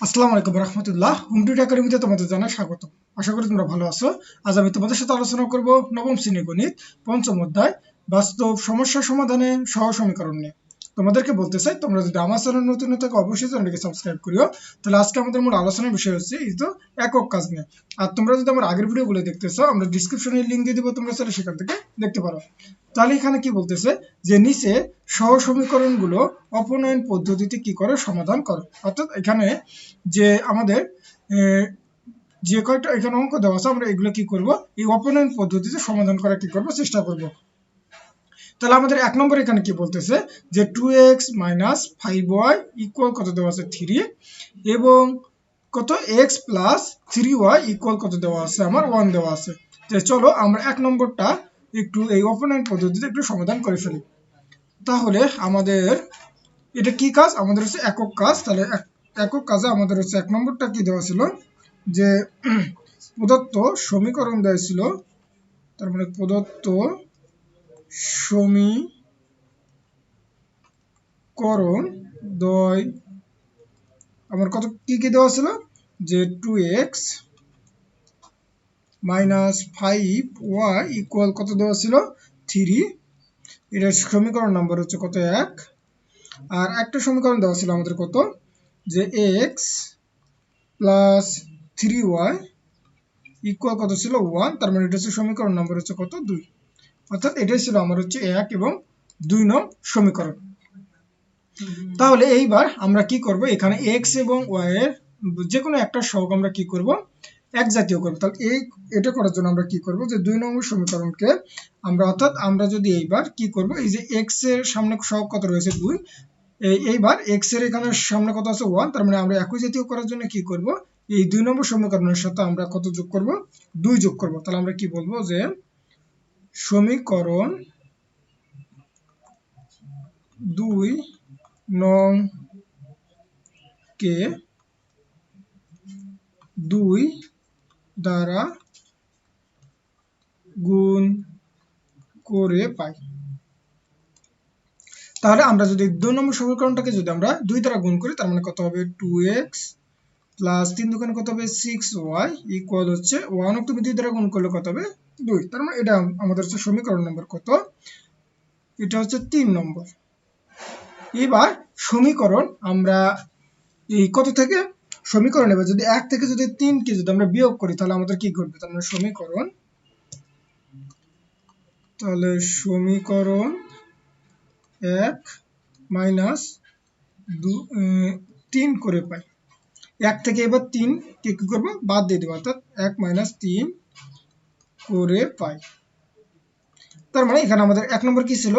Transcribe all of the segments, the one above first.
আসসালামু আলাইকুম রহমতুল্লাহ। হোম হুমটুট একাডেমিতে তোমাদের জানাই স্বাগত আশা করি তোমরা ভালো আছো। আজ আমি তোমাদের সাথে আলোচনা করব নবম শ্রেণি গণিত, পঞ্চম অধ্যায়, বাস্তব সমস্যা সমাধানে সহ সমীকরণ নিয়ে। তোমাদেরকে বলতে চাই, তোমরা যদি আমার চ্যানেল নতুন হয়ে থাকো, অবশ্যই চ্যানেলটিকে সাবস্ক্রাইব করিও। তাহলে আজকে আমাদের মূল আলোচনার বিষয় হচ্ছে এই তো একক কাজ নিয়ে। আর তোমরা যদি আমার আগের ভিডিওগুলো দেখতে চাও, আমরা ডিসক্রিপশনে লিঙ্ক দিয়ে দিব তোমরা চাইলে সেখান থেকে দেখতে পারো। তাহলে এখানে কি বলতেছে? যে নিচে সহ সমীকরণগুলো অপনয়ন পদ্ধতিতে কি করে? সমাধান করো। অর্থাৎ এখানে যে আমাদের যে কয়টা এখানে অঙ্ক দেওয়া আছে, আমরা এগুলো কি করব? এই অপনয়ন পদ্ধতিতে সমাধান করার কি করব? চেষ্টা করব। তাহলে আমাদের এক নম্বর এখানে কি বলতেছে? যে two X minus five Y equal কত দেওয়া আছে? থ্রি এবং কত? X plus three Y equal কত দেওয়া আছে? আমার ওয়ান দেওয়া আছে। যে চলো আমরা এক নম্বরটা একটু এই অপনয়ন পদ্ধতিতে একটু সমাধান করে ফেলি। তাহলে আমাদের এটা কি কাজ? আমাদের হচ্ছে একক কাজ। তাহলে এক- একক কাজে আমাদের হচ্ছে এক নম্বরটা কি দেওয়া ছিল? যে প্রদত্ত সমীকরণ দেওয়া ছিল। তার মানে প্রদত্ত সমীকরণ দয়। আমার কত, কি কি দেওয়া ছিল? যে two X minus five Y equal কত দেওয়া ছিল? থ্রি এটার সমীকরণ নাম্বার হচ্ছে কত এক। আর একটা সমীকরণ দেওয়া ছিল আমাদের কত? যে X plus three Y equal কত ছিল? ওয়ান তার মানে এটা হচ্ছে সমীকরণ নাম্বার হচ্ছে কত? দুই। অর্থাৎ এটাই ছিল আমার হচ্ছে এক এবং দুই নং সমীকরণ। তাহলে এইবার আমরা কি করব? এখানে এক্স এবং ওয়াই এর যে কোনো একটা সহগ আমরা কি করব? এক জাতীয় করব। তাহলে এই, এটা করার জন্য আমরা কি করব? যে দুই নম্বর সমীকরণকে আমরা, অর্থাৎ আমরা যদি এইবার কি করব? এই যে এক্সের সামনে সহগ কত রয়েছে? দুই। এইবার এক্সের এখানে সামনে কত আছে? ওয়ান তার মানে আমরা একই জাতীয় করার জন্য কি করব? এই দুই নম্বর সমীকরণের সাথে আমরা কত যোগ করব? দুই যোগ করব। তাহলে আমরা কি বলব যে সমীকরণ দুই নং কে দুই দ্বারা গুণ করে পাই। তাহলে আমরা যদি দুই নম্বর সমীকরণটাকে যদি আমরা দুই দ্বারা গুণ করি, তার মানে কত হবে টু এক্স প্লাস তিন দোকানে কত হবে সিক্স ওয়াই ইকুয়াল হচ্ছে ওয়ান তুমি দুই দ্বারা গুণ করলে কত হবে দুই, তার মানে এটা আমাদের হচ্ছে সমীকরণ নম্বর কত? এটা হচ্ছে তিন নম্বর এবার সমীকরণ আমরা এই কত থেকে? সমীকরণ এবার যদি এক থেকে যদি তিনকে যদি আমরা বিয়োগ করি, তাহলে আমাদের কি ঘটবে? তার মানে সমীকরণ, তাহলে সমীকরণ এক মাইনাস দু তিন করে পাই। এক থেকে এবার তিন কে কি করব? বাদ দিয়ে দেবো, অর্থাৎ এক মাইনাস তিন করে পাই। তার মানে এখানে আমাদের এক নম্বর কি ছিল?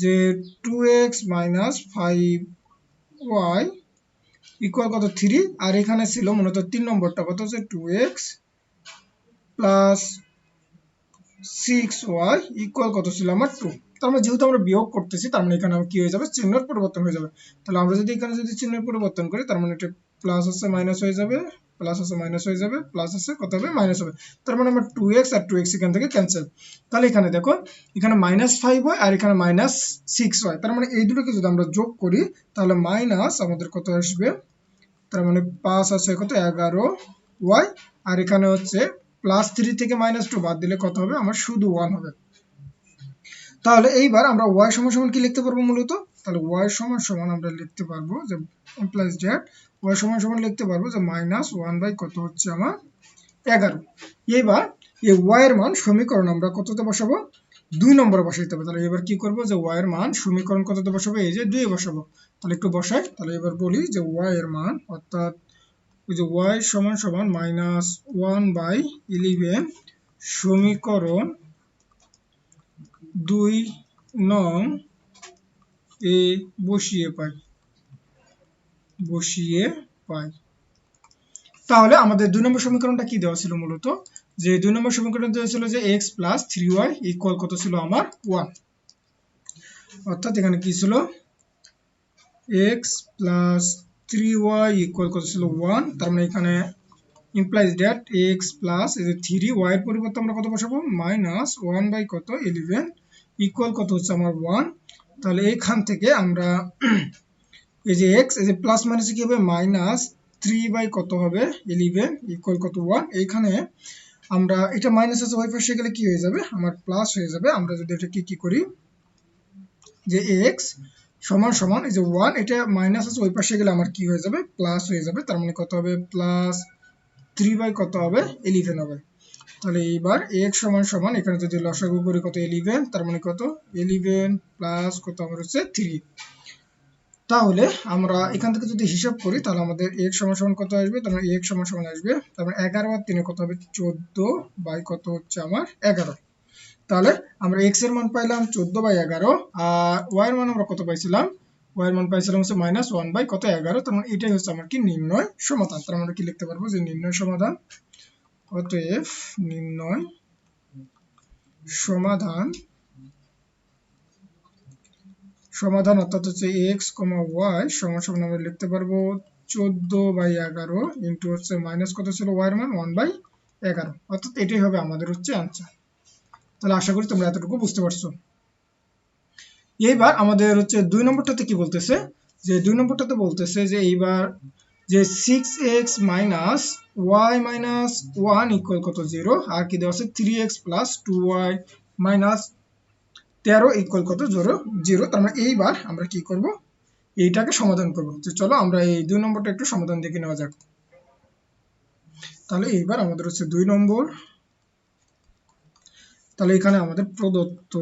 যে two X minus five Y equal কত? থ্রি আর এখানে ছিল মূলত তিন নম্বরটা কত? হচ্ছে two X plus six Y equal কত ছিল আমার টু তার মানে যেহেতু আমরা বিয়োগ করতেছি, তার মানে এখানে কি হয়ে যাবে? চিহ্নের পরিবর্তন হয়ে যাবে। তাহলে আমরা যদি এখানে যদি চিহ্নের পরিবর্তন করি, তার মানে এটা প্লাস আছে মাইনাস হয়ে যাবে। প্লাস আছে মাইনাস হয়ে যাবে প্লাস আছে, কত হবে? মাইনাস হবে। তার মানে আমার টু এক্স আর টু এক্স এখান থেকে ক্যান্সেল তাহলে এখানে দেখো, এখানে মাইনাস ফাইভ হয় আর এখানে মাইনাস সিক্স হয় তার মানে এই দুটোকে যদি আমরা যোগ করি, তাহলে মাইনাস আমাদের কত আসবে? তার মানে পাঁচ আছে কত? এগারো ওয়াই আর এখানে হচ্ছে প্লাস থ্রি থেকে মাইনাস টু বাদ দিলে কত হবে? আমার শুধু ওয়ান হবে। তাহলে এইবার আমরা ওয়াই সমান সমান কি লিখতে পারব মূলত? তাহলে ওয়াই সমান সমান আমরা লিখতে পারব যে দ্যাট ওয়াই সমান সমান লিখতে পারব যে মাইনাস ওয়ান বাই কত হচ্ছে আমার এগারো। এইবার এই ওয়াই এর মান সমীকরণ আমরা কততে বসাবো? দুই নম্বরে বসাইতে হবে। তাহলে এবার কি করব যে ওয়াই এর মান সমীকরণ কততে বসাবো? এই যে দুই বসাবো। তাহলে একটু বসাই। তাহলে এবার বলি যে ওয়াই এর মান, অর্থাৎ ওই যে ওয়াই সমান সমান মাইনাস ওয়ান বাই ইলেভেন সমীকরণ দুই নং এ বসিয়ে পাই। বসিয়ে পাই। তাহলে আমাদের দুই নম্বর সমীকরণটা কি দেওয়া ছিল মূলত? যে দুই নম্বর সমীকরণ দেওয়া ছিল যে X plus three Y equal কত ছিল আমার ওয়ান অর্থাৎ এখানে কি ছিল? X plus three Y equal কত ছিল ওয়ান তার মানে এখানে ইমপ্লাইজ দ্যাট এক্স প্লাস এই যে থ্রি ওয়াই এর পরিবর্তে আমরা কত বসাবো? মাইনাস ওয়ান বাই কত? ইলেভেন ইকুয়াল কত হচ্ছে আমার ওয়ান তাহলে এখান থেকে আমরা এই যে এক্স এই যে প্লাস মাইনাস কি হবে? মাইনাস থ্রি বাই কত হবে? ইলেভেন ইকুয়াল কত? ওয়ান এইখানে আমরা, এটা মাইনাস আছে ওই পাশে গেলে কি হয়ে যাবে? আমার প্লাস হয়ে যাবে। আমরা যদি এটা কি কি করি? যে এক্স সমান সমান, এই যে ওয়ান এটা মাইনাস আছে ওই পাশে গেলে আমার কি হয়ে যাবে? প্লাস হয়ে যাবে। তার মানে কত হবে? প্লাস থ্রি বাই কত হবে? ইলেভেন হবে। তাহলে এইবার এক্স সমান সমান, এখানে যদি লসাগু করি কত? ইলেভেন তার মানে কত? ইলেভেন প্লাস কত? আমার হচ্ছে থ্রি তাহলে আমরা এখান থেকে যদি হিসাব করি, তাহলে আমাদের এক সমান সমান কত আসবে? তার মানে এক্স সমান সমান আসবে। তারপরে এগারো আর তিনে কত হবে? চোদ্দ বাই কত হচ্ছে আমার এগারো। তাহলে আমরা এক্সের মান পাইলাম চোদ্দ বাই এগারো, আর ওয়াই এর মান আমরা কত পাইছিলাম? ওয়াই এর মান পাইছিলাম হচ্ছে মাইনাস ওয়ান বাই কত এগারো। তার মানে এটাই হচ্ছে আমার কি নির্ণয় সমাধান। তার আমরা কি লিখতে পারব যে নির্ণয় সমাধান। অতএব নির্ণয় সমাধান সমাধান অর্থাৎ হচ্ছে এক্স কমা ওয়াই সমান সমান আমরা লিখতে পারব চোদ্দ বাই এগারো ইন্টু হচ্ছে মাইনাস কত ছিল ওয়াই এর মান? ওয়ান বাই এগারো। অর্থাৎ এটাই হবে আমাদের হচ্ছে আনসার তাহলে আশা করি তোমরা এতটুকু বুঝতে পারছ। এইবার আমাদের হচ্ছে দুই নম্বরটাতে কি বলতেছে? যে দুই নম্বরটাতে বলতেছে যে এইবার যে six X minus Y minus one equal কত? জিরো আর কি দেওয়া আছে? Three X plus two Y minus তেরো ইকুয়াল কত? জিরো জিরো তার মানে এইবার আমরা কি করব? এইটাকে সমাধান করব। তো চলো আমরা এই দুই নম্বরটা একটু সমাধান দেখে নেওয়া যাক। তাহলে এইবার আমাদের হচ্ছে দুই নম্বর। তাহলে এখানে আমাদের প্রদত্ত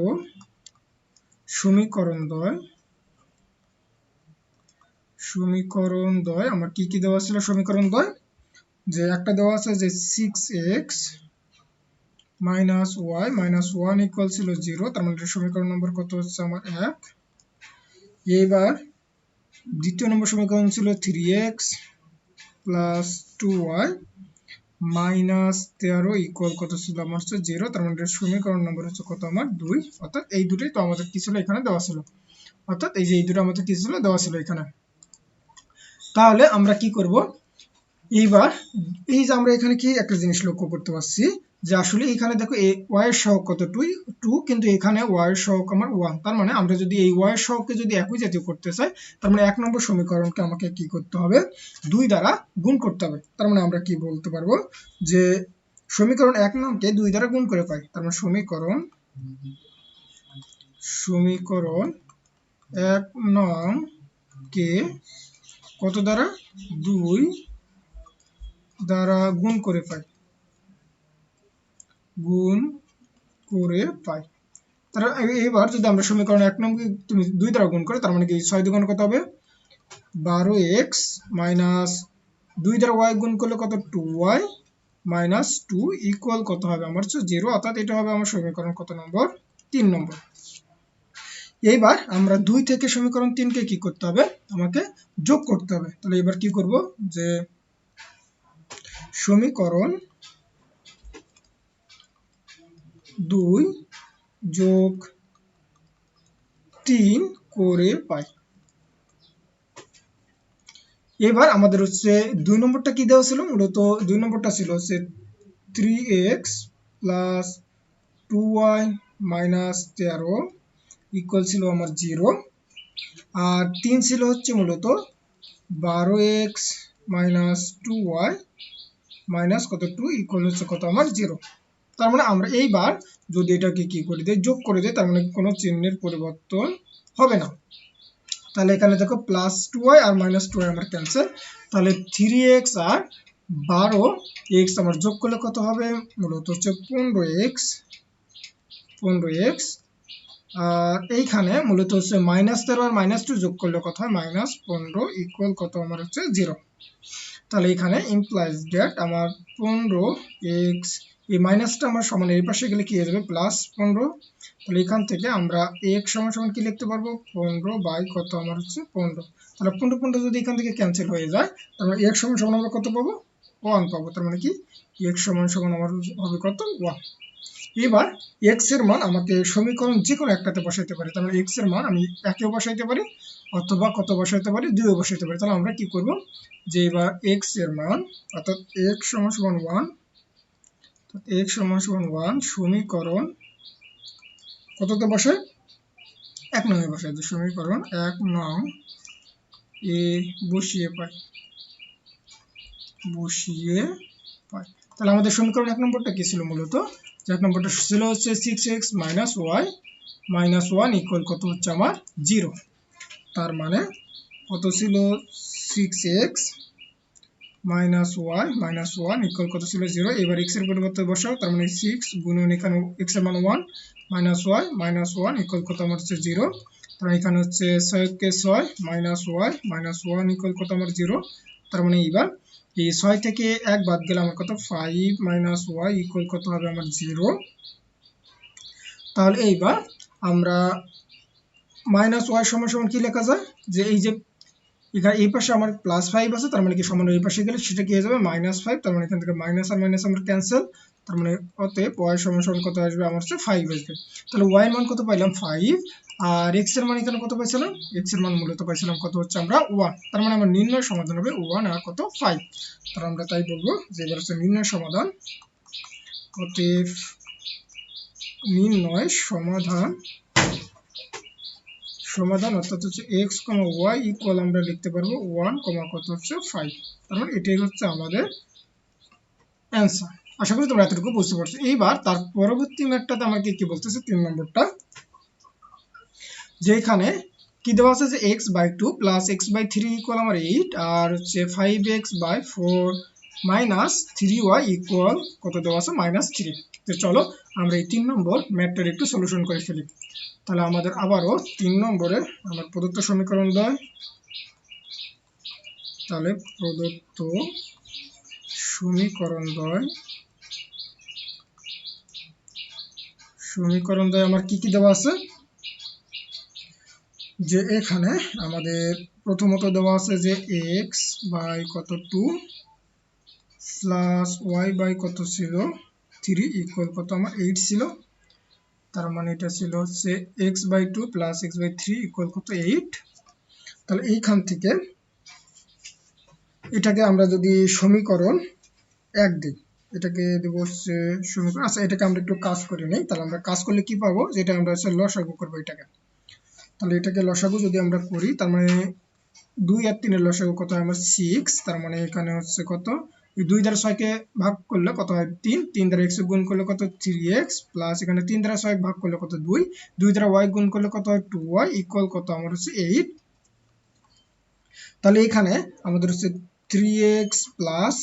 সমীকরণ দ্বয় সমীকরণ দ্বয় আমার কি কি দেওয়া ছিল সমীকরণ দ্বয় যে একটা দেওয়া আছে যে six X minus Y minus one equal ছিল জিরো তার মানে সমীকরণ নম্বর কত হচ্ছে আমার এক? এইবার দ্বিতীয় নম্বর সমীকরণ ছিল three X plus two Y minus তেরো ইকুয়াল কত ছিল আমার হচ্ছে জিরো তার মানে সমীকরণ নম্বর হচ্ছে কত আমার দুই। অর্থাৎ এই দুটোই তো আমাদের কি ছিল এখানে দেওয়া ছিল। অর্থাৎ এই যে এই দুটো আমাদের কি ছিল দেওয়া ছিল এখানে। তাহলে আমরা কি করব? এইবার, এই যে আমরা এখানে কি একটা জিনিস লক্ষ্য করতে পারছি, যে আসলে এখানে দেখো এই ওয়াই এর সহগ কত? টু টু কিন্তু এখানে ওয়াই এর সহগ আমার ওয়ান তার মানে আমরা যদি এই ওয়াই এর সহগকে যদি একই জাতীয় করতে চাই, তার মানে এক নম্বর সমীকরণকে আমাকে কি করতে হবে? দুই দ্বারা গুণ করতে হবে। তার মানে আমরা কি বলতে পারব? যে সমীকরণ এক নংকে দুই দ্বারা গুণ করে পাই তার মানে সমীকরণ সমীকরণ এক নং কে কত দ্বারা? দুই দ্বারা গুণ করে পাই গুণ করে পাই তার এবার যদি আমরা সমীকরণ এক নম্বর তুমি দুই দ্বারা গুণ করো, তার মানে কি ছয় দুগুণ কত হবে? বারো এক্স মাইনাস দুই দ্বারা ওয়াই গুণ করলে কত? Two Y minus two equal কত হবে? আমার হচ্ছে জিরো, অর্থাৎ এটা হবে আমার সমীকরণ কত নম্বর? তিন নম্বর। এইবার আমরা দুই থেকে সমীকরণ তিনকে কি করতে হবে? আমাকে যোগ করতে হবে। তাহলে এবার কি করব? যে সমীকরণ দুই যোগ তিন করে পাই। এবার আমাদের হচ্ছে দুই নম্বরটা কি দেওয়া ছিল? মূলত দুই নম্বরটা ছিল হচ্ছে three X plus two Y minus তেরো ইকুয়াল ছিল আমার জিরো আর তিন ছিল হচ্ছে মূলত বারো X minus two Y minus কত টু ইকুয়াল হচ্ছে কত আমার জিরো তার মানে আমরা এইবার যদি এটাকে কি করে দিই যোগ করে দিই, তার মানে কোনো চিহ্নের পরিবর্তন হবে না। তাহলে এখানে দেখো প্লাস টু ওয়াই আর মাইনাস টু আমার ক্যান্সেল তাহলে থ্রি এক্স আর বারো এক্স আমার যোগ করলে কত হবে? মূলত হচ্ছে পনেরো এক্স পনেরো এক্স আর এইখানে মূলত হচ্ছে মাইনাস তেরো আর মাইনাস টু যোগ করলে কত হয়? মাইনাস পনেরো ইকুয়াল কত? আমার হচ্ছে জিরো তাহলে এখানে ইমপ্লাইজ ডেট আমার পনেরো এক্স এই মাইনাসটা আমার সমান, এই পাশে গেলে কী হয়ে যাবে? প্লাস পনেরো। তাহলে এখান থেকে আমরা এক সমান সমান কী লিখতে পারব? পনেরো বাই কত? আমার হচ্ছে পনেরো। তাহলে পনেরো পনেরো যদি এখান থেকে ক্যান্সেল হয়ে যায়, তাহলে এক সমান সমান আমরা কত পাবো? ওয়ান পাবো। তার মানে কি? এক সমান সমান আমার হবে কত? ওয়ান এবার এক্সের মান আমাকে সমীকরণ যে কোনো একটাতে বসাইতে পারি। তাহলে এক্সের মান আমি একেও বসাইতে পারি অথবা কত বসাইতে পারি? দুইও বসাইতে পারি। তাহলে আমরা কি করব? যে এবার এক্সের মান, অর্থাৎ এক্স সমান সমান ওয়ান এক্স সমান সমান ওয়ান সমীকরণ কততে বসে এক নং এ বসে যে সমীকরণ এক নং এ বসিয়ে পাই বসিয়ে পাই তাহলে আমাদের সমীকরণ এক নম্বরটা কি ছিল মূলত? এক নম্বরটা ছিল হচ্ছে six X minus Y minus one equal কত হচ্ছে আমার জিরো তার মানে কত ছিল six X minus Y minus one equal কত ছিল জিরো এবার এক্সের পরিবর্তে বসাও, তার মানে সিক্স গুণন এখানে এক্সের মান one minus y minus one equal কত আমার হচ্ছে জিরো তার মানে এখানে হচ্ছে ছয়কে ছয় minus y minus one equal কত আমার জিরো তার মানে এবার এই ছয় থেকে এক বাদ গেলে আমার কত? ফাইভ মাইনাস ওয়াই ইকুয়াল কত হবে আমার জিরো তাহলে এইবার আমরা মাইনাস ওয়াই সমান সমান কী লেখা যায়? যে এই যে এখানে এই পাশে আমার প্লাস ফাইভ আছে, তার মানে কি সমান এই পাশে গেলে সেটা কি হয়ে যাবে? মাইনাস ফাইভ তার মানে এখান থেকে মাইনাস আর মাইনাস আমার ক্যান্সেল তার মানে অতএব ওয়াই সমান কত আসবে? আমার হচ্ছে ফাইভ আসবে। তাহলে ওয়াই মান কত পাইলাম? ফাইভ আর এক্সের মান এখানে কত পাইছিলাম? এক্সের মান মূলত পাইছিলাম কত হচ্ছে আমরা ওয়ান তার মানে আমার নির্ণয় সমাধান হবে ওয়ান আর কত ফাইভ তার আমরা তাই বলব যে এবার হচ্ছে নির্ণয় সমাধান। অতএব নির্ণয় সমাধান সমাধান অর্থাৎ হচ্ছে এক্স কমা ওয়াই ইকুয়াল আমরা লিখতে পারব ওয়ান কমা কত হচ্ছে ফাইভ তার মানে এটাই হচ্ছে আমাদের অ্যান্সার আশা করি তোমরা এতটুকু বুঝতে পারছ। এইবার তার পরবর্তী ম্যাটটাতে আমাকে কি বলতেছে? তিন নম্বরটা। যেখানে কি দেওয়া আছে যে x by two plus x by three equal আমার এইট আর হচ্ছে five x by four minus three y equal কত দেওয়া আছে? মাইনাস থ্রি তো চলো আমরা এই তিন নম্বর ম্যাটটার একটু সলিউশন করে ফেলি। তাহলে আমাদের আবারও তিন নম্বরে আমার প্রদত্ত সমীকরণ দেয়। তাহলে প্রদত্ত সমীকরণ দ্বয় সমীকরণ দ্বয় আমার কি কি দেওয়া আছে? যে এখানে আমাদের প্রথমত দেওয়া আছে যে এক্স বাই কত টু প্লাস ওয়াই বাই কত ছিল? থ্রি ইকুয়াল কত? আমার এইট ছিল। তার মানে এটা ছিল হচ্ছে x by two plus x by three equal কত? এইট তাহলে এইখান থেকে এটাকে আমরা যদি সমীকরণ এক দিই এটাকে দেবো হচ্ছে সমীকরণ আচ্ছা এটাকে আমরা একটু কাজ করে নিই তাহলে আমরা কাজ করলে কি পাবো? যেটা আমরা হচ্ছে লসাগু করব এটাকে। তাহলে এটাকে লসাগু যদি আমরা করি, তার মানে দুই আর তিনের লসাগু কত হয়? আমার সিক্স তার মানে এখানে হচ্ছে কত? দুই দ্বারা ছয়কে ভাগ করলে কত হয়? তিন। তিন দ্বারা এক্স গুণ করলে কত? থ্রি এক্স প্লাস এখানে তিন দ্বারা ছয় ভাগ করলে কত? দুই। দুই দ্বারা ওয়াই গুণ করলে কত হয়? টু ওয়াই ইকুয়াল কত? আমার হচ্ছে এইট তাহলে এখানে আমাদের হচ্ছে three x plus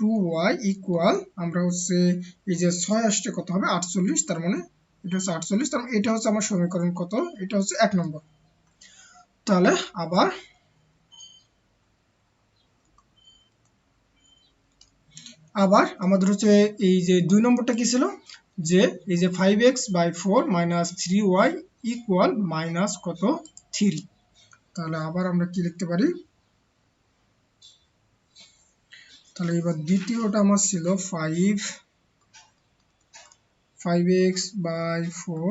two y equal আমরা হচ্ছে এই যে ছয় আসছে কত হবে? আটচল্লিশ, তার মানে এটা হচ্ছে আটচল্লিশ, তার মানে এটা হচ্ছে আমার সমীকরণ কত? এটা হচ্ছে এক নম্বর। তাহলে আবার আবার আমাদের হচ্ছে এই যে দুই নম্বরটা কি ছিল? যে এই যে five x by four minus three y equal minus কত? থ্রি তাহলে আবার আমরা কি লিখতে পারি? তাহলে এবার দ্বিতীয়টা আমার ছিল five five x by four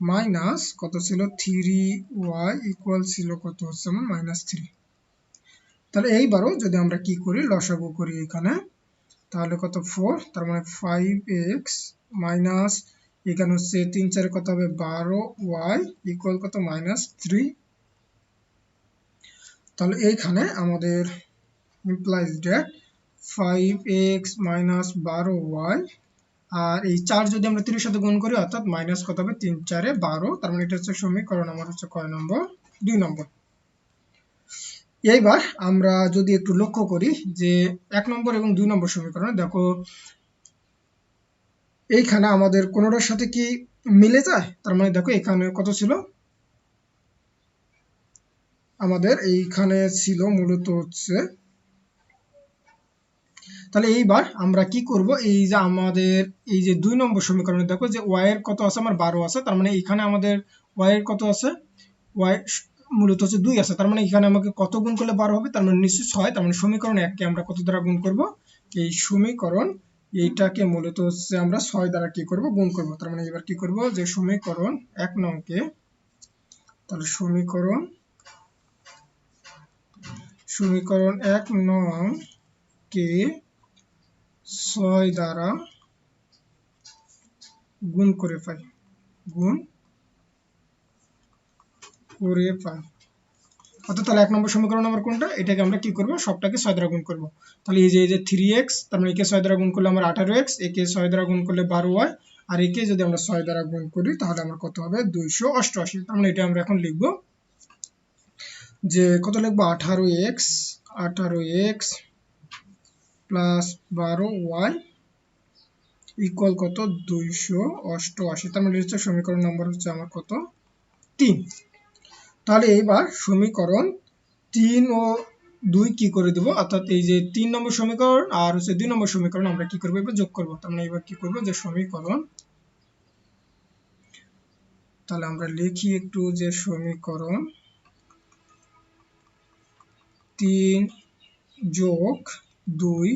minus কত ছিল থ্রি ওয়াই ইকুয়াল ছিল কত হচ্ছে আমার মাইনাস থ্রি তাহলে এইবারও যদি আমরা কি করি, লসাগু করি এখানে, তাহলে কত ফোর তার মানে ফাইভ এক্স মাইনাস এখানে হচ্ছে তিন চারে কত হবে বারো ওয়াই ইকুয়াল কত মাইনাস থ্রি তাহলে এইখানে আমাদের implies that five x minus বারো ওয়াই আর এই চার যদি আমরা তিরিশ সাথে গুণ করি, অর্থাৎ মাইনাস কত হবে? তিন চারে বারো তার মানে এটা হচ্ছে সমীকরণ, আমার হচ্ছে কয় নম্বর? দুই নম্বর। এইবার আমরা যদি একটু লক্ষ্য করি যে এক নম্বর এবং দুই নম্বর সমীকরণে, দেখো, এইখানে আমাদের কোনোটার সাথে কি মিলে যায়? তার মানে দেখো, এখানে কত ছিল? আমাদের এইখানে ছিল মূলত হচ্ছে তাহলে এইবার আমরা কি করব? এই যে আমাদের, এই যে দুই নম্বর সমীকরণে দেখো যে ওয়াই এর কত আছে? আমার বারো আছে। তার মানে এখানে আমাদের ওয়াই এর কত আছে? ওয়াই মূলত হচ্ছে দুই আছে। তার মানে এখানে আমাকে কত গুণ করলে বারো হবে? তার মানে নিশ্চয়ই ছয়। তার মানে সমীকরণ এককে আমরা কত দ্বারা গুণ করব? এই সমীকরণ এইটাকে মূলত হচ্ছে আমরা ছয় দ্বারা কি করব? গুণ করব। তার মানে এবার কি করব? যে সমীকরণ এক নংকে, তাহলে সমীকরণ সমীকরণ এক নং কে ছয় দ্বারা গুণ করে পাই। গুণ করে পাই। অর্থাৎ তাহলে এক নম্বর সমীকরণ আমার কোনটা? এটাকে আমরা কি করব? সবটাকে ছয় দ্বারা গুণ করব। তাহলে এই যে এই যে থ্রি এক্স তার মানে একে ছয় দ্বারা গুণ করলে আমার আঠারো এক্স একে ছয় দ্বারা গুণ করলে বারো ওয়াই আর একে যদি আমরা ছয় দ্বারা গুণ করি, তাহলে আমার কত হবে? দুইশো অষ্টআশি। তার মানে এটা আমরা এখন লিখব যে, কত লিখব? আঠারো এক্স আঠারো এক্স প্লাস বারো ওয়াই ইকুয়াল কত? দুইশো অষ্টআশি। তার মানে হচ্ছে সমীকরণ নম্বর হচ্ছে আমার কত? তিন। তাহলে এইবার সমীকরণ তিন ও দুই কি করে দেবো? অর্থাৎ এই যে তিন নম্বর সমীকরণ আর হচ্ছে দুই নম্বর সমীকরণ আমরা কি করব? এবার যোগ করব। তার মানে এবার কি করব? যে সমীকরণ তাহলে আমরা লিখি একটু যে সমীকরণ তিন যোগ দুই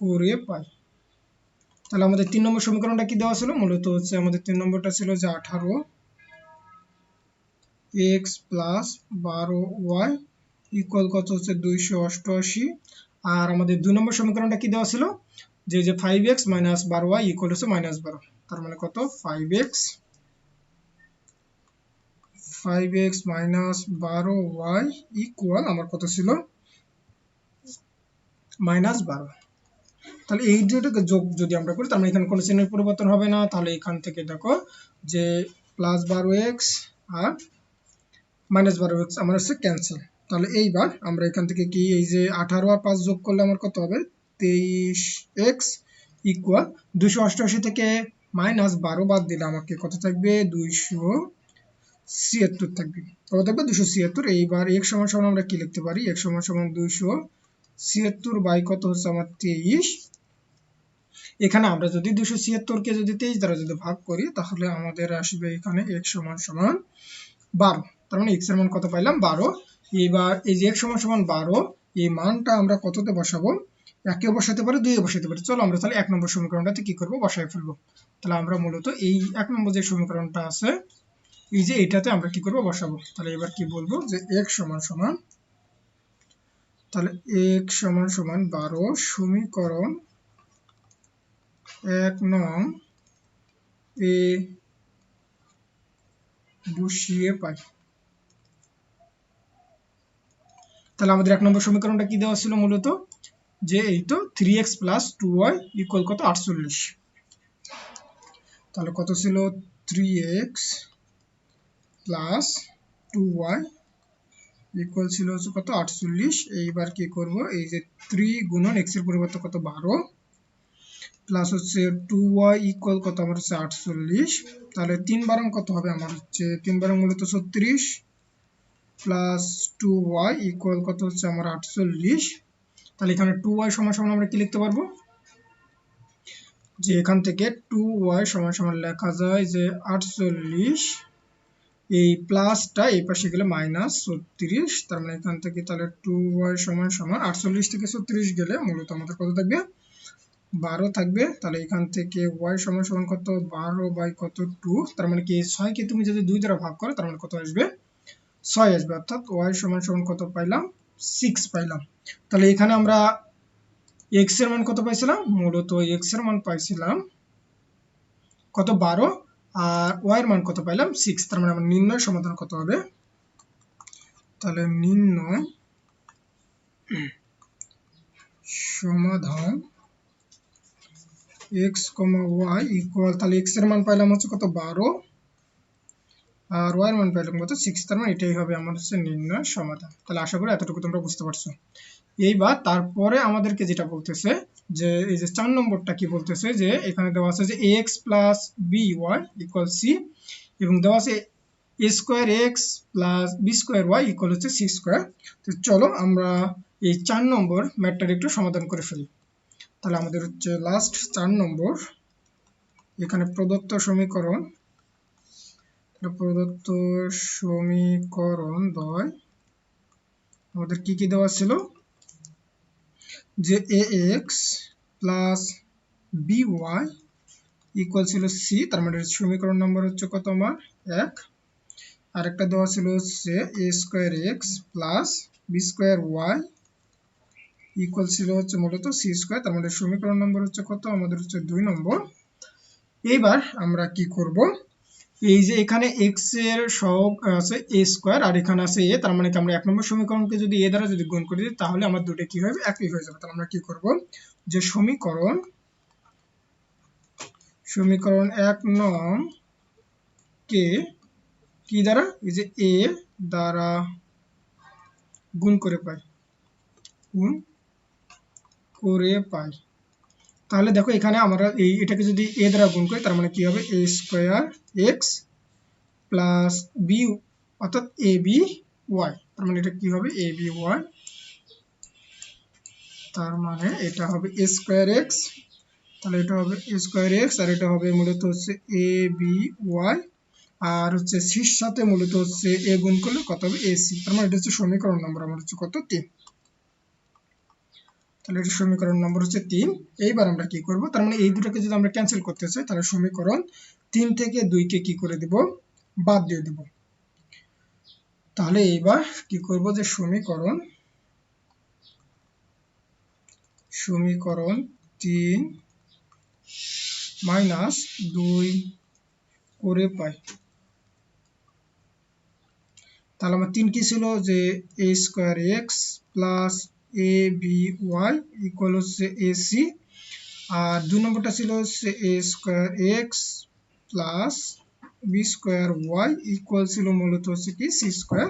করে পাই তাহলে আমাদের তিন নম্বর সমীকরণটা কি দেওয়া ছিল? মূলত হচ্ছে আমাদের তিন নম্বরটা ছিল যে আঠারো এক্স প্লাস বারো ওয়াই ইকুয়াল কত হচ্ছে দুইশো অষ্টআশি। আর আমাদের দুই নম্বর সমীকরণটা কি দেওয়া ছিল? যে যে ফাইভ এক্স মাইনাস বারো ওয়াই ইকুয়াল হচ্ছে মাইনাস বারো। তার মানে কত? Five x five x minus বারো ওয়াই ইকুয়াল আমার কত ছিল? মাইনাস বারো। তাহলে এই দুটোকে যোগ যদি আমরা করি, তার মানে এখানে কোনো চিহ্নের পরিবর্তন হবে না। তাহলে এখান থেকে দেখো যে প্লাস বারো এক্স আর মাইনাস বারো এক্স আমার হচ্ছে ক্যান্সেল তাহলে এইবার আমরা এখান থেকে কি, এই যে আঠারো আর পাঁচ যোগ করলে আমার কত হবে? তেইশ এক্স ইকুয়াল দুশো অষ্টআশি থেকে মাইনাস বারো বাদ দিলে আমাকে কত থাকবে? দুইশো ছিয়াত্তর থাকবে। কত থাকবে? দুশো ছিয়াত্তর। এইবার এক সমান সমান আমরা কি লিখতে পারি? এক সমান সমান দুইশো ছিয়াত্তর বাই কত হচ্ছে আমার তেইশ? এখানে আমরা যদি দুশো ছিয়াত্তরকে যদি তেইশ দ্বারা যদি ভাগ করি, তাহলে আমাদের আসবে এখানে এক সমান সমান বারো। তার মানে এক্স মান কত পাইলাম? বারো। এবার এই যে এক সমান সমান বারো, এই মানটা আমরা কততে বসাবো? একে বসাতে পারি দুইয়ে বসাতে পারি। চলো আমরা তাহলে এক নম্বর সমীকরণটাতে কি করব? বসায় ফেলব। তাহলে আমরা মূলত এই এক নম্বর যে সমীকরণটা আছে, এই যে এটাতে আমরা কি করব? বসাবো। তাহলে এবার কি বলব? যে এক সমান সমান তাহলে এক সমান সমান বারো সমীকরণ এক নং এ বসিয়ে পাই। তাহলে আমাদের এক নম্বর সমীকরণটা কি দেওয়া ছিল মূলত? যে এই তো three x plus two y equal কত? আটচল্লিশ। তাহলে কত ছিল? Three x plus two y equal ছিল হচ্ছে কত? আটচল্লিশ। এইবার কি করব? এই যে থ্রি গুণন এক্সের পরিবর্তে কত? বারো। প্লাস হচ্ছে টু ওয়াই ইকুয়াল কত? আমার হচ্ছে আটচল্লিশ। তাহলে তিন বারং কত হবে? আমার হচ্ছে তিন বারং মূলত ছত্রিশ। প্লাস টু ওয়াই ইকুয়াল কত হচ্ছে? আমার আটচল্লিশ। তাহলে এখানে টু ওয়াই সমান সমান আমরা কি লিখতে পারব? যে এখান থেকে টু ওয়াই সমান সমান লেখা যায় যে আটচল্লিশ। এই প্লাসটা এই পাশে গেলে মাইনাস ছত্রিশ, তার মানে এখান থেকে তাহলে টু ওয়াই সমান সমান আটচল্লিশ থেকে ছত্রিশ গেলে মূলত আমাদের কত থাকবে? বারো থাকবে। তাহলে এখান থেকে ওয়াই সমান সমান কত? বারো বাই কত টু তার মানে কি ছয়কে তুমি যদি দুই দ্বারা ভাগ করো, তার মানে কত আসবে? ছয় আসবে। অর্থাৎ ওয়াই সমান সমান কত পাইলাম? সিক্স পাইলাম। তাহলে এখানে আমরা এক্সের মান কত পাইছিলাম? মূলত এক্সের মান পাইছিলাম কত? বারো। আর ওয়াই এর মান কত পাইলাম? সিক্স তার মানে আমার নির্ণয় সমাধান কত হবে? তাহলে নির্ণয় সমাধান এক্স কমা ওয়াই ইকুয়াল তাহলে এক্সের মান পাইলাম হচ্ছে কত? বারো। আর ওয়াই এর মান পাইলাম কত সিক্স তার মানে এটাই হবে আমার হচ্ছে নির্ণয় সমাধান। তাহলে আশা করি এতটুকু তোমরা বুঝতে পারছ। এইবার তারপরে আমাদেরকে যেটা বলতেছে যে, এই যে চার নম্বরটা কি বলতেছে যে, এখানে দেওয়া আছে যে x plus b y equal c এবং দেওয়া আছে a square x plus b square y equal হচ্ছে সি স্কোয়ার তো চলো আমরা এই চার নম্বর ম্যাটটার একটু সমাধান করে ফেলি। তাহলে আমাদের হচ্ছে লাস্ট চার নম্বর, এখানে প্রদত্ত সমীকরণ প্রদত্ত সমীকরণ দয় আমাদের কি কি দেওয়া ছিল? যে a x plus b y equal ছিল সি তার মানে সমীকরণ নম্বর হচ্ছে কত আমার? এক। আরেকটা দেওয়া ছিল হচ্ছে a square x plus b square y equal ছিল হচ্ছে মূলত সি স্কোয়ার তার মানে সমীকরণ নম্বর হচ্ছে কত? আমাদের হচ্ছে দুই নম্বর। এইবার আমরা কি করব? এই যে এখানে এক্সের সহগ আছে এ স্কোয়ার আর এখানে আছে এ তার মানে কি আমরা এক নম্বর সমীকরণকে যদি এ দ্বারা যদি গুণ করে দিই তাহলে আমার দুটো কি হবে একই হয়ে যাবে। তাহলে আমরা কি করব? যে সমীকরণ সমীকরণ এক নং কে কি দ্বারা? এই যে এ দ্বারা গুণ করে পাই। গুণ করে পাই। তাহলে দেখো এখানে আমরা এই এটাকে যদি এ দ্বারা গুণ করি, তার মানে কি হবে? A square x plus b অর্থাৎ এ বি ওয়াই তার মানে এটা কি হবে? এ বি ওয়াই তার মানে এটা হবে এ স্কোয়ার এক্স তাহলে এটা হবে এ স্কোয়ার এক্স আর এটা হবে মূলত হচ্ছে এ বি ওয়াই আর হচ্ছে সির সাথে মূলত হচ্ছে এ গুণ করলে কত হবে? এসি তার মানে এটা হচ্ছে সমীকরণ নম্বর আমার হচ্ছে কত? তিন। তাহলে এটা সমীকরণ নম্বর হচ্ছে তিন। এইবার আমরা কি করব? তার মানে এই দুটোকে যদি আমরা ক্যান্সেল করতে চাই, তাহলে সমীকরণ তিন থেকে দুইকে কি করে দিব? বাদ দিয়ে দিব। তাহলে এইবার কি করব যে সমীকরণ সমীকরণ তিন মাইনাস দুই করে পাই। তাহলে আমার তিন কি ছিল? যে a square x plus a b y equal হচ্ছে এসি আর দুই নম্বরটা ছিল হচ্ছে a square x plus b square y equal ছিল মূলত হচ্ছে কি সি স্কোয়ার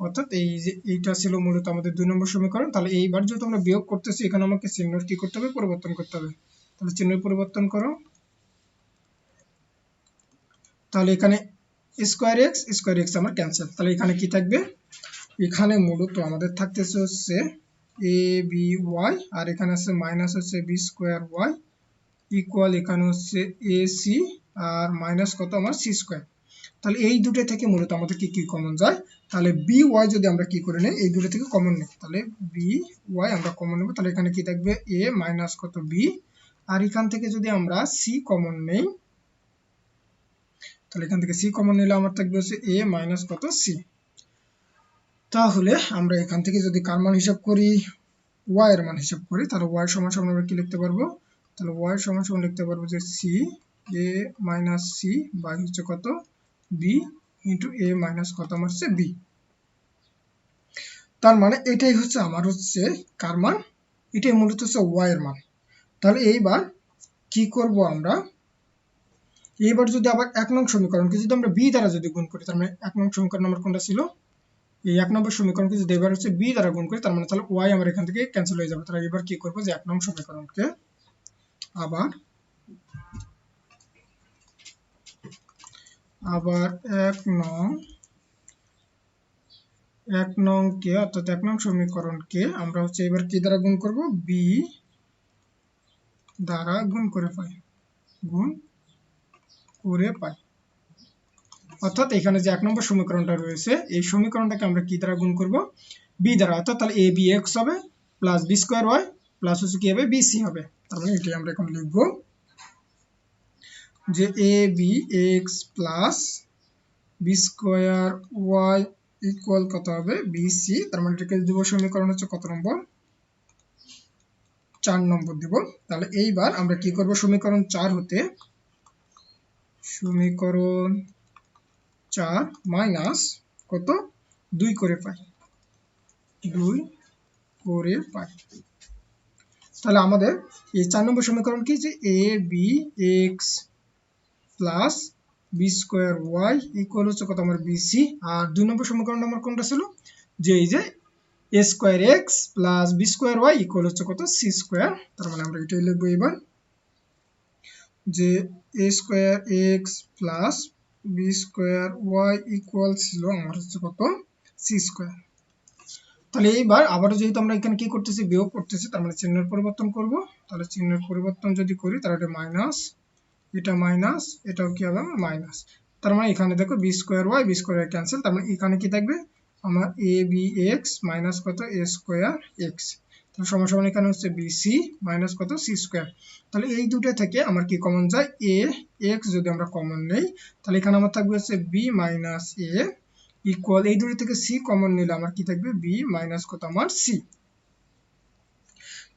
অর্থাৎ এই যে এইটা ছিল মূলত আমাদের দুই নম্বর সমীকরণ। তাহলে এইবার যেহেতু আমরা বিয়োগ করতেছি, এখানে আমাকে চিহ্ন কি করতে হবে? পরিবর্তন করতে হবে। তাহলে চিহ্ন পরিবর্তন করো। তাহলে এখানে স্কোয়ার এক্স স্কোয়ার এক্স আমার ক্যান্সেল তাহলে এখানে কি থাকবে? এখানে মূলত আমাদের থাকতেছে হচ্ছে এ বি ওয়াই আর এখানে আছে মাইনাস হচ্ছে বি স্কোয়ার ওয়াই ইকুয়াল এখানে হচ্ছে এ সি আর মাইনাস কত আমার সি স্কোয়ার তাহলে এই দুটো থেকে মূলত আমাদের কি কি কমন যায়? তাহলে বি ওয়াই যদি আমরা কি করে নিই, এই দুটো থেকে কমন নিই। তাহলে বি ওয়াই আমরা কমন নেব। তাহলে এখানে কি থাকবে? এ মাইনাস কত বি আর এখান থেকে যদি আমরা সি কমন নেই, তাহলে এখান থেকে সি কমন নিলে আমার থাকবে হচ্ছে এ মাইনাস কত সি তাহলে আমরা এখান থেকে যদি কার মান হিসাব করি ওয়াই এর মান হিসাব করি, তাহলে ওয়াই সমান সমান আমরা কি লিখতে পারব? তাহলে ওয়াই সমান সমান লিখতে পারব যে c a minus c by হচ্ছে কত? বি ইন্টু এ মাইনাস কত আমার হচ্ছে বি তার মানে এটাই হচ্ছে আমার হচ্ছে কার মান? এটাই মূলত হচ্ছে ওয়াই এর মান। তাহলে এইবার কি করব আমরা? এইবার যদি আবার এক নং সমীকরণকে যদি আমরা বি দ্বারা যদি গুণ করি, তার মানে এক নং সমীকরণ আমার কোনটা ছিল? এই এক নম্বর সমীকরণকে যদি এবার হচ্ছে বি দ্বারা গুণ করি, তার মানে তাহলে ওয়াই আমার এখান থেকে ক্যান্সেল হয়ে যাবে। তাহলে এবার কি করব যে এক নং সমীকরণকে আবার আবার এক নং এক নং কে অর্থাৎ এক নং সমীকরণকে আমরা হচ্ছে এবার কি দ্বারা গুণ করব? বি দ্বারা গুণ করে পাই। গুণ করে পাই। অর্থাৎ এখানে যে এক নম্বর সমীকরণটা রয়েছে, এই সমীকরণটাকে আমরা কি দ্বারা গুণ করব? বি দ্বারা। অর্থাৎ তাহলে এ বি এক্স হবে plus b square y plus হচ্ছে কি হবে? বি সি হবে। তার মানে এটাই আমরা এখন লিখব যে a b x plus b square y equal কত হবে? বি সি তার মানে এটাকে দিব সমীকরণ হচ্ছে কত নম্বর? চার নম্বর দিব। তাহলে এইবার আমরা কি করব? সমীকরণ চার হতে সমীকরণ চার মাইনাস কত? দুই করে পাই। দুই করে পাই। তাহলে আমাদের এই চার নম্বর সমীকরণ কি যে a b x plus b square y equal হচ্ছে কত আমার বিসি আর দুই নম্বর সমীকরণ আমার কোনটা ছিল? যে এই যে a square x plus b square y equal হচ্ছে কত? সি স্কোয়ার তার মানে আমরা এটাই লিখব এবার। যে a square x plus b square y equal ছিল আমার হচ্ছে কত? সি স্কোয়ার তাহলে এইবার আবারও যেহেতু আমরা এখানে কি করতেছি, বিয়োগ করতেছি, তার মানে চিহ্নের পরিবর্তন করব। তাহলে চিহ্নের পরিবর্তন যদি করি, তাহলে এটা মাইনাস এটা মাইনাস এটাও কি হবে? মাইনাস তার মানে এখানে দেখো b square y b square cancel তার মানে এখানে কি থাকবে? আমার এ বি এক্স মাইনাস কত? এ স্কোয়ার এক্স তাহলে সমান এখানে হচ্ছে বি সি মাইনাস কত? সি স্কোয়ার তাহলে এই দুটো থেকে আমার কি কমন যায়? এ এক্স যদি আমরা কমন নেই, তাহলে এখানে আমার থাকবে হচ্ছে বি মাইনাস এ ইকুয়াল এই দুটো থেকে সি কমন নিলে আমার কি থাকবে? বি মাইনাস কত? আমার সি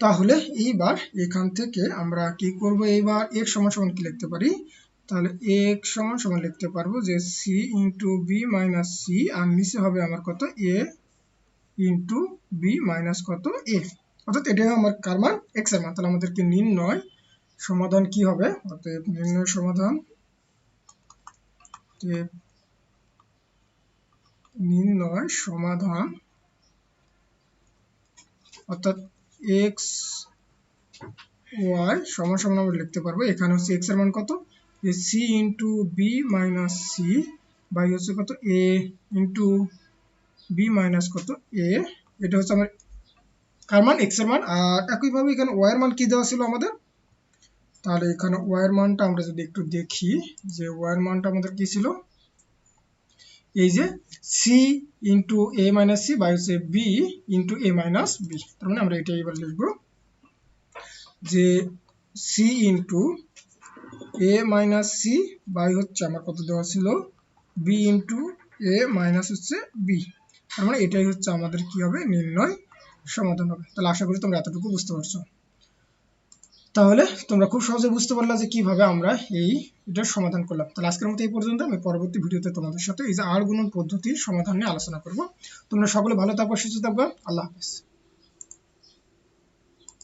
তাহলে এইবার এখান থেকে আমরা কি করব? এইবার এক্স সমান সমান কি লিখতে পারি? তাহলে এক্স সমান সমান লিখতে পারব যে c into b minus c আর নিচে হবে আমার কত? এ ইন্টু বি মাইনাস কত? এ অর্থাৎ এটাই আমার কার মান? এক্সের মান। তাহলে আমাদেরকে নির্ণয় সমাধান কি হবে? অতএব নির্ণয় সমাধান নির্ণয় সমাধান অর্থাৎ এক্স ওয়াই সমান সমান আমরা লিখতে পারব। এখানে হচ্ছে এক্সের মান কত? যে c into b minus c by হচ্ছে কত? এ ইন্টু বি মাইনাস কত? এ এটা হচ্ছে আমার কার মান এক্সের মান, আর একইভাবে এখানে ওয়াই এর মান কি দেওয়া ছিল আমাদের? তাহলে এখানে ওয়াই এর মানটা আমরা যদি একটু দেখি, যে ওয়াই এর মানটা আমাদের কি ছিল? এই যে c into a minus c by হচ্ছে b into a minus b তার মানে আমরা এটা এবার লিখব যে c into a minus c by হচ্ছে আমার কত দেওয়া ছিল? বি ইন্টু এ মাইনাস হচ্ছে বি তার মানে এটাই হচ্ছে আমাদের কি হবে? নির্ণয় সমাধান হবে। তাহলে আশা করি তোমরা এতটুকু বুঝতে পারছ। তাহলে তোমরা খুব সহজে বুঝতে পারলা যে কীভাবে আমরা এই এটার সমাধান করলাম। তাহলে আজকের মতো এই পর্যন্ত। আমি পরবর্তী ভিডিওতে তোমাদের সাথে এই যে আর গুণন পদ্ধতির সমাধান নিয়ে আলোচনা করব। তোমরা সকলে ভালো থাকবে, সুস্থ থাকবে। আল্লাহ হাফেজ।